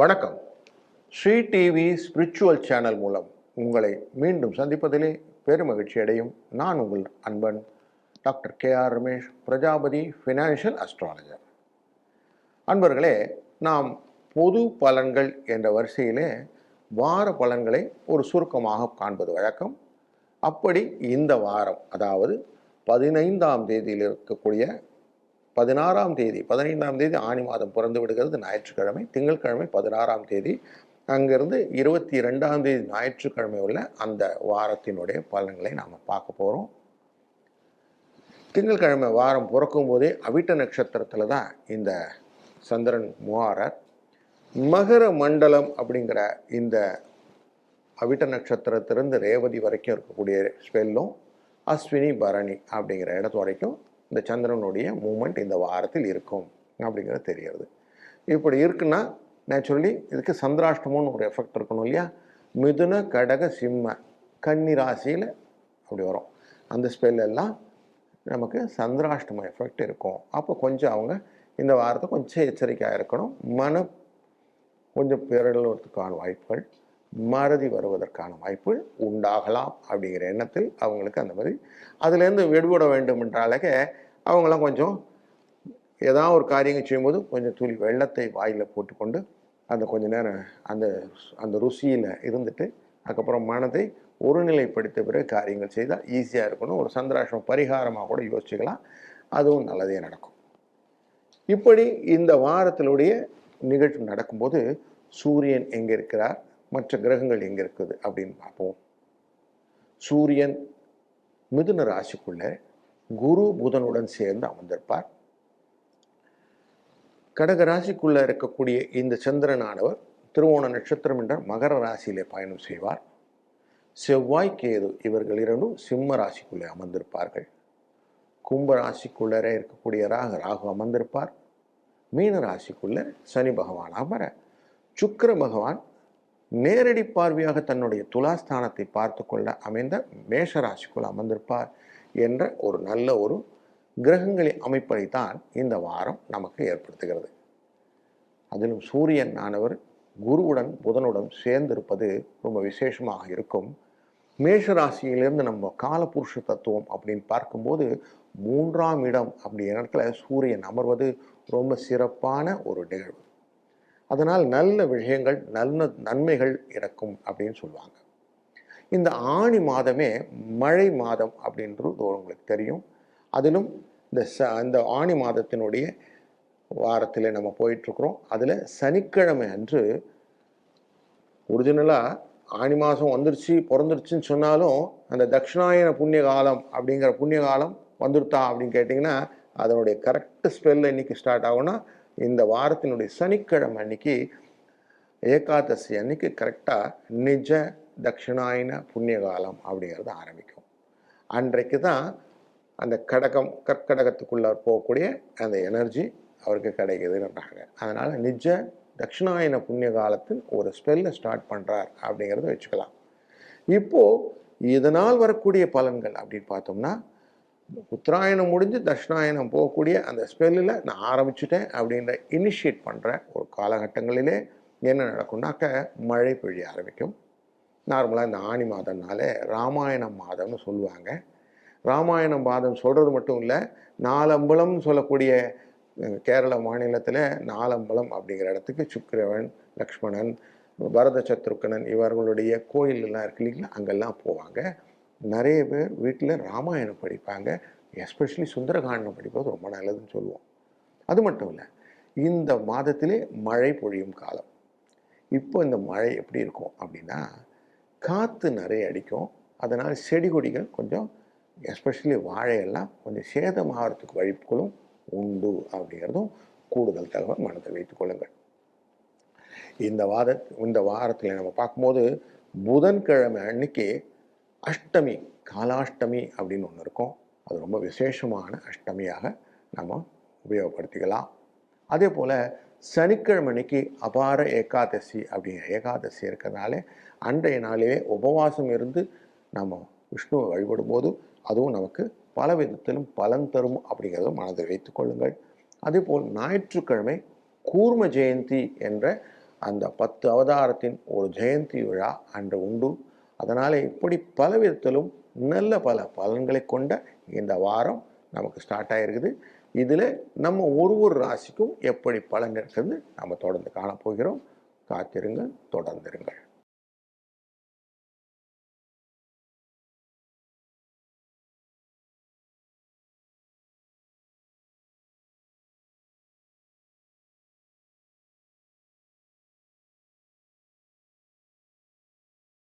வணக்கம். Sri TV spiritual channel மூலம் உங்களை மீண்டும் சந்திப்பதிலே பெருமகிழ்ச்சி அடையும். நான் உங்கள் அன்பன் doctor K R Ramesh Prajapati financial astrologer அன்பர்களே நாம் பொது பலன்கள் என்ற வரிசையிலே வார பலன்களை ஒரு சுருக்கமாக காண்பது வழக்கம். அப்படி இந்த வாரம் அதாவது பதினைந்தாம் தேதியில் இருக்கக்கூடிய பதினாறாம் தேதி பதினைந்தாம் தேதி ஆணி மாதம் பிறந்து விடுகிறது ஞாயிற்றுக்கிழமை திங்கட்கிழமை பதினாறாம் தேதி. அங்கிருந்து இருபத்தி ரெண்டாம் தேதி ஞாயிற்றுக்கிழமை உள்ள அந்த வாரத்தினுடைய பலன்களை நாம் பார்க்க போகிறோம் திங்கட்கிழமை வாரம் பிறக்கும் போதே அவிட்ட நட்சத்திரத்தில் தான் இந்த சந்திரன் மூவாரர் மகர மண்டலம் அப்படிங்கிற இந்த அவிட்ட நட்சத்திரத்திலிருந்து ரேவதி வரைக்கும் இருக்கக்கூடிய ஸ்பெல்லும் அஸ்வினி பரணி அப்படிங்கிற இடத்து வரைக்கும் இந்த சந்திரனுடைய மூமெண்ட் இந்த வாரத்தில் இருக்கும் அப்படிங்கிறது தெரியறது இப்படி இருக்குன்னா நேச்சுரலி இதுக்கு சந்திராஷ்டமம்னு ஒரு எஃபெக்ட் இருக்கணும் இல்லையா? மிதுன கடக சிம்ம கன்னி ராசியில் அப்படி வரும். அந்த ஸ்பெல்லெல்லாம் நமக்கு சந்திராஷ்டம எஃபெக்ட் இருக்கும். அப்போ கொஞ்சம் அவங்க இந்த வாரத்தை கொஞ்சம் எச்சரிக்கையாக இருக்கணும். மன கொஞ்சம் பிறழுவதற்கான வாய்ப்புகள் மறதி வருவதற்கான வாய்ப்பு உண்டாகலாம் அப்படிங்கிற எண்ணத்தில் அவங்களுக்கு அந்த மாதிரி அதுலேருந்து விடுபட வேண்டும் என்றாலே அவங்களாம் கொஞ்சம் ஏதாவது ஒரு காரியங்கள் செய்யும்போது கொஞ்சம் துளி வெள்ளத்தை வாயில் போட்டுக்கொண்டு அந்த கொஞ்ச நேரம் அந்த அந்த ருசியில் இருந்துட்டு அதுக்கப்புறம் மனதை ஒருநிலைப்படுத்த பிறகு காரியங்கள் செய்தால் ஈஸியாக இருக்கணும். ஒரு சந்திராஷ்டம் பரிகாரமாக கூட யோசிச்சுக்கலாம். அதுவும் நல்லதே நடக்கும். இப்படி இந்த வாரத்தினுடைய நிகழ்ச்சி நடக்கும்போது சூரியன் எங்கே இருக்கிறார்? மற்ற கிரகங்கள் எங்கே இருக்குது அப்படின்னு பார்ப்போம். சூரியன் மிதுன ராசிக்குள்ளே குரு புதனுடன் சேர்ந்து அமர்ந்திருப்பார். கடக ராசிக்குள்ளே இருக்கக்கூடிய இந்த சந்திரனானவர் திருவோண நட்சத்திரம் என்ற மகர ராசியிலே பயணம் செய்வார். செவ்வாய் கேது இவர்கள் இரண்டும் சிம்ம ராசிக்குள்ளே அமர்ந்திருப்பார்கள். கும்ப ராசிக்குள்ளரே இருக்கக்கூடிய ராக ராகு அமர்ந்திருப்பார். மீன ராசிக்குள்ளே சனி பகவான் அமர சுக்கர பகவான் நேரடி பார்வையாக தன்னுடைய துலாஸ்தானத்தை பார்த்து கொள்ள அமைந்த மேஷராசிக்குள் அமர்ந்திருப்பார் என்ற ஒரு நல்ல ஒரு கிரகங்களின் அமைப்பை தான் இந்த வாரம் நமக்கு ஏற்படுத்துகிறது. அதிலும் சூரியன் ஆனவர் குருவுடன் புதனுடன் சேர்ந்திருப்பது ரொம்ப விசேஷமாக இருக்கும். மேஷராசியிலிருந்து நம்ம காலபுருஷ தத்துவம் அப்படின்னு பார்க்கும்போது மூன்றாம் இடம் அப்படிங்கிற இடத்துல சூரியன் அமர்வது ரொம்ப சிறப்பான ஒரு நிகழ்வு. அதனால் நல்ல விஷயங்கள் நல்ல நன்மைகள் இறக்கும் அப்படின்னு சொல்லுவாங்க. இந்த ஆணி மாதமே மழை மாதம் அப்படின்றது உங்களுக்கு தெரியும். அதிலும் இந்த ச அந்த ஆணி மாதத்தினுடைய வாரத்தில் நம்ம போயிட்டுருக்குறோம். அதில் சனிக்கிழமை அன்று ஒரிஜினலாக ஆணி மாதம் வந்துருச்சு பிறந்துருச்சுன்னு சொன்னாலும் அந்த தட்சிணாயன புண்ணிய காலம் அப்படிங்கிற புண்ணிய காலம் வந்துருத்தா அப்படின்னு கேட்டிங்கன்னா அதனுடைய கரெக்ட் ஸ்பெல்லில் இன்னைக்கு ஸ்டார்ட் ஆகும்னா இந்த வாரத்தினுடைய சனிக்கிழமை அன்னைக்கு ஏகாதசி அன்னைக்கு கரெக்டாக நிஜ தட்சிணாயன புண்ணிய காலம் அப்படிங்கிறது ஆரம்பிக்கும். அன்றைக்கு தான் அந்த கடகம் கற்கடகத்துக்குள்ளே போகக்கூடிய அந்த எனர்ஜி அவருக்கு கிடைக்குதுன்றாங்க அதனால் நிஜ தட்சிணாயன புண்ணிய காலத்தில் ஒரு ஸ்பெல்லை ஸ்டார்ட் பண்ணுறார் அப்படிங்கிறத வச்சுக்கலாம். இப்போது இதனால் வரக்கூடிய பலன்கள் அப்படின்னு பார்த்தோம்னா உத்தராயணம் முடிஞ்சு தட்சிணாயனம் போகக்கூடிய அந்த ஸ்பெல்லில் நான் ஆரம்பிச்சுட்டேன் அப்படின்ற இனிஷியேட் பண்ணுற ஒரு காலகட்டங்களிலே என்ன நடக்கும்னாக்க மழை பெய்ய ஆரம்பிக்கும். நார்மலாக இந்த ஆணி மாதம்னாலே ராமாயணம் மாதம்னு சொல்லுவாங்க. ராமாயணம் மாதம் சொல்கிறது மட்டும் இல்லை நாலம்பலம்னு சொல்லக்கூடிய கேரள மாநிலத்தில் நாலம்பலம் அப்படிங்கிற இடத்துக்கு சுக்கிரவன் லக்ஷ்மணன் பரத சத்ருக்கணன் இவர்களுடைய கோயிலெல்லாம் இருக்கு இல்லைங்களா? அங்கெல்லாம் போவாங்க. நிறைய பேர் வீட்டில் ராமாயணம் படிப்பாங்க. எஸ்பெஷலி சுந்தரகாண்டம் படிப்பது ரொம்ப நல்லதுன்னு சொல்லுவோம். அது மட்டும் இல்லை இந்த மாதத்திலே மழை பொழியும் காலம். இப்போ இந்த மழை எப்படி இருக்கும் அப்படின்னா காற்று நிறைய அடிக்கும். அதனால் செடி கொடிகள் கொஞ்சம் எஸ்பெஷலி வாழையெல்லாம் கொஞ்சம் சேதமாகறதுக்கு வழிப்புகளும் உண்டு அப்படிங்கிறதும் கூடுதல் தகவல் மனதில் வைத்துக் கொள்ளுங்கள். இந்த வாரத் இந்த வாரத்தில் நம்ம பார்க்கும்போது புதன்கிழமை அன்னைக்கு அஷ்டமி காலாஷ்டமி அப்படின்னு ஒன்று இருக்கும். அது ரொம்ப விசேஷமான அஷ்டமியாக நம்ம உபயோகப்படுத்திக்கலாம். அதே போல் சனிக்கிழமை அன்னைக்கு அபார ஏகாதசி அப்படிங்கிற ஏகாதசி இருக்கிறதுனால அன்றைய நாளிலே உபவாசம் இருந்து நம்ம விஷ்ணுவை வழிபடும்போது அதுவும் நமக்கு பல விதத்திலும் பலன் தரும் அப்படிங்கிறதும் மனதில் வைத்து கொள்ளுங்கள். அதேபோல் ஞாயிற்றுக்கிழமை கூர்ம ஜெயந்தி என்ற அந்த பத்து அவதாரத்தின் ஒரு ஜெயந்தி விழா அன்று உண்டு. அதனால் இப்படி பல விதத்திலும் நல்ல பல பலன்களை கொண்ட இந்த வாரம் நமக்கு ஸ்டார்ட் ஆகிருக்குது இதில் நம்ம ஒரு ஒரு ராசிக்கும் எப்படி பலன் இருக்கிறது நம்ம தொடர்ந்து காணப்போகிறோம். காத்திருங்கள் தொடர்ந்திருங்கள்.